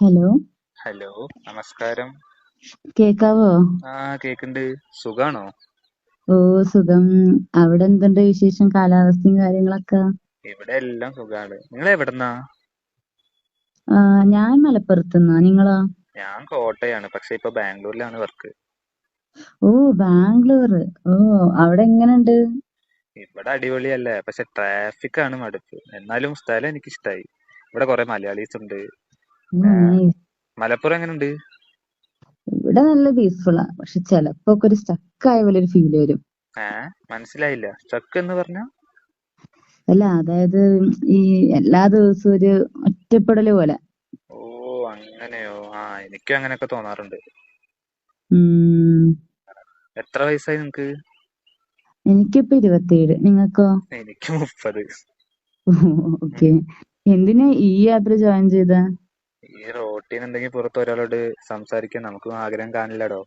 Hello hello നമസ്കാരം. കേക്കാവോ? ആ കേക്കുണ്ട്. സുഖാണോ? ഓ സുഖം. അവിടെ എന്തുണ്ട് വിശേഷം? കാലാവസ്ഥയും കാര്യങ്ങളൊക്കെ? ഇവിടെ എല്ലാം സുഖാണ്. നിങ്ങൾ എവിടുന്നാ? ആ, ഞാൻ മലപ്പുറത്തുനിന്നാ നിങ്ങളോ? ഞാൻ കോട്ടയാണ്. പക്ഷെ ഇപ്പൊ ബാംഗ്ലൂരിലാണ് വർക്ക്. ഓ ബാംഗ്ലൂർ ഓ അവിടെ എങ്ങനെയുണ്ട് ഇവിടെ അടിപൊളിയല്ലേ. പക്ഷെ ട്രാഫിക് ആണ് മടുപ്പ്. എന്നാലും സ്ഥലം എനിക്ക് ഇഷ്ടായി ഇവിടെ കുറെ മലയാളീസ് ഉണ്ട് ഓ, nice. മലപ്പുറം എങ്ങനെയുണ്ട് ഇവിടെ നല്ല പീസ്ഫുള്ളാ പക്ഷെ ചെലപ്പോ ഒക്കെ ഒരു സ്റ്റക്ക് ആയ പോലെ ഒരു ഫീൽ വരും. ഏ മനസ്സിലായില്ല. സ്റ്റക്ക് എന്ന് പറഞ്ഞ? അല്ല അതായത് ഈ എല്ലാ ദിവസവും ഒരു ഒറ്റപ്പെടൽ പോലെ. ഓ അങ്ങനെയോ? ആ എനിക്കും അങ്ങനെയൊക്കെ തോന്നാറുണ്ട്. ഉം. എത്ര വയസ്സായി നിങ്ങക്ക്? എനിക്കിപ്പോ ഇരുപത്തിയേഴ്. നിങ്ങൾക്കോ എനിക്ക് മുപ്പത്. ഓക്കെ. എന്തിനാ ഈ യാത്ര ജോയിൻ ചെയ്ത? ഈ റോട്ടീൻ എന്തെങ്കിലും പുറത്ത് ഒരാളോട് സംസാരിക്കാൻ നമുക്ക് ആഗ്രഹം കാണില്ലടോ.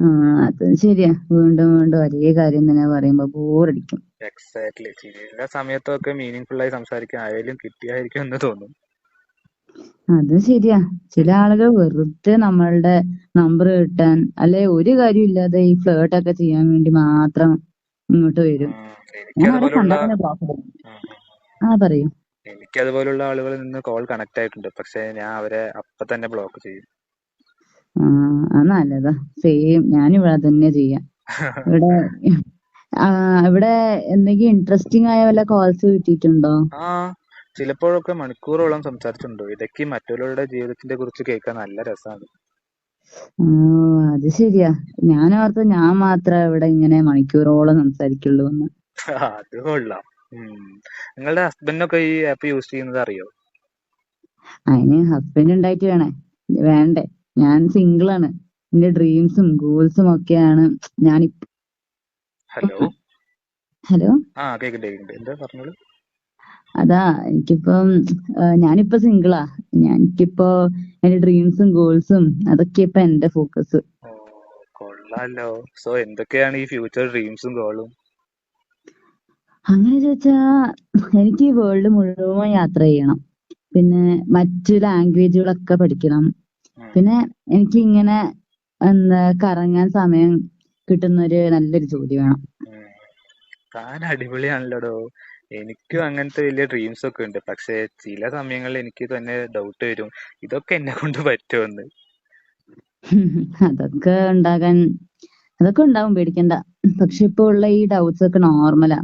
ആ അത് ശരിയാ. വീണ്ടും വീണ്ടും ഒരേ കാര്യം തന്നെ പറയുമ്പോ ബോറടിക്കും. എക്സാക്ട്ലി ചില സമയത്തൊക്കെ മീനിങ് ഫുൾ ആയി സംസാരിക്കാൻ ആരെങ്കിലും കിട്ടിയായിരിക്കും എന്ന് തോന്നും. അത് ശരിയാ. ചില ആളുകൾ വെറുതെ നമ്മളുടെ നമ്പർ കിട്ടാൻ അല്ലെ ഒരു കാര്യം ഇല്ലാതെ ഈ ഫ്ലേർട്ട് ഒക്കെ ചെയ്യാൻ വേണ്ടി മാത്രം ഇങ്ങോട്ട് വരും. ഞാൻ അവരെ കണ്ടാൽ തന്നെ ബ്ലോക്ക് ആ പറയൂ. എനിക്ക് അതുപോലുള്ള ആളുകളിൽ നിന്ന് കോൾ കണക്ട് ആയിട്ടുണ്ട്. പക്ഷെ ഞാൻ അവരെ അപ്പൊ തന്നെ ബ്ലോക്ക് ചെയ്യും. നല്ലതാ. സെയിം ഞാനിവിടെ തന്നെ ചെയ്യാം. ഇവിടെ ഇവിടെ എന്തെങ്കിലും ഇൻട്രസ്റ്റിംഗ് ആയ വല്ല കോൾസ് കിട്ടിയിട്ടുണ്ടോ? ചിലപ്പോഴൊക്കെ മണിക്കൂറോളം സംസാരിച്ചിട്ടുണ്ടോ. ഇതൊക്കെ മറ്റുള്ളവരുടെ ജീവിതത്തിന്റെ കുറിച്ച് കേൾക്കാൻ നല്ല രസമാണ് അത് ശരിയാ. ഞാൻ ഓർത്ത് ഞാൻ മാത്രം ഇവിടെ ഇങ്ങനെ മണിക്കൂറോളം സംസാരിക്കുള്ളൂ എന്ന്. അത് കൊള്ളാം. ഉം. നിങ്ങളുടെ ഹസ്ബൻഡിനൊക്കെ ഈ ആപ്പ് യൂസ് ചെയ്യുന്നത് അറിയോ? അതിന് ഹസ്ബൻഡ് ഉണ്ടായിട്ട് വേണേ. വേണ്ടേ? ഞാൻ സിംഗിൾ ആണ്. എന്റെ ഡ്രീംസും ഗോൾസും ഒക്കെയാണ്. ഞാൻ ഹലോ ഹലോ ആ കേക്കുന്നുണ്ട് കേക്കുന്നുണ്ട് എന്താ പറഞ്ഞോളൂ? അതാ എനിക്കിപ്പം ആ, ഞാനിപ്പോ സിംഗിളാ എനിക്കിപ്പോ എന്റെ ഡ്രീംസും ഗോൾസും അതൊക്കെ ഇപ്പൊ എന്റെ ഫോക്കസ് ഓ കൊള്ളാലോ. സോ എന്തൊക്കെയാണ് ഈ ഫ്യൂച്ചർ ഡ്രീംസും ഗോളും അങ്ങനെ ചോദിച്ചാ എനിക്ക് വേൾഡ് മുഴുവൻ യാത്ര ചെയ്യണം. പിന്നെ മറ്റു ലാംഗ്വേജുകളൊക്കെ പഠിക്കണം. പിന്നെ എനിക്ക് ഇങ്ങനെ എന്താ കറങ്ങാൻ സമയം കിട്ടുന്ന ഒരു നല്ലൊരു ജോലി വേണം. താൻ അടിപൊളിയാണല്ലോടോ. എനിക്കും അങ്ങനത്തെ വലിയ ഡ്രീംസ് ഒക്കെ ഉണ്ട്. പക്ഷെ ചില സമയങ്ങളിൽ എനിക്ക് തന്നെ ഡൗട്ട് വരും. ഇതൊക്കെ എന്നെ കൊണ്ട് പറ്റുമെന്ന് അതൊക്കെ ഉണ്ടാകാൻ അതൊക്കെ ഉണ്ടാവും പേടിക്കണ്ട. പക്ഷെ ഇപ്പൊ ഉള്ള ഈ ഡൗട്ട്സ് ഒക്കെ നോർമലാ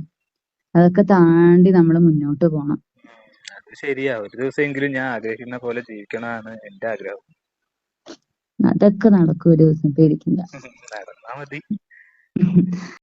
അതൊക്കെ താണ്ടി നമ്മൾ മുന്നോട്ട് പോണം. അത് ശരിയാ. ഒരു ദിവസമെങ്കിലും ഞാൻ ആഗ്രഹിക്കുന്ന പോലെ ജീവിക്കണമെന്നാണ് എന്റെ ആഗ്രഹം. അതൊക്കെ നടക്കും ഒരു ദിവസം പേടിക്കണ്ട. നടന്നാ മതി.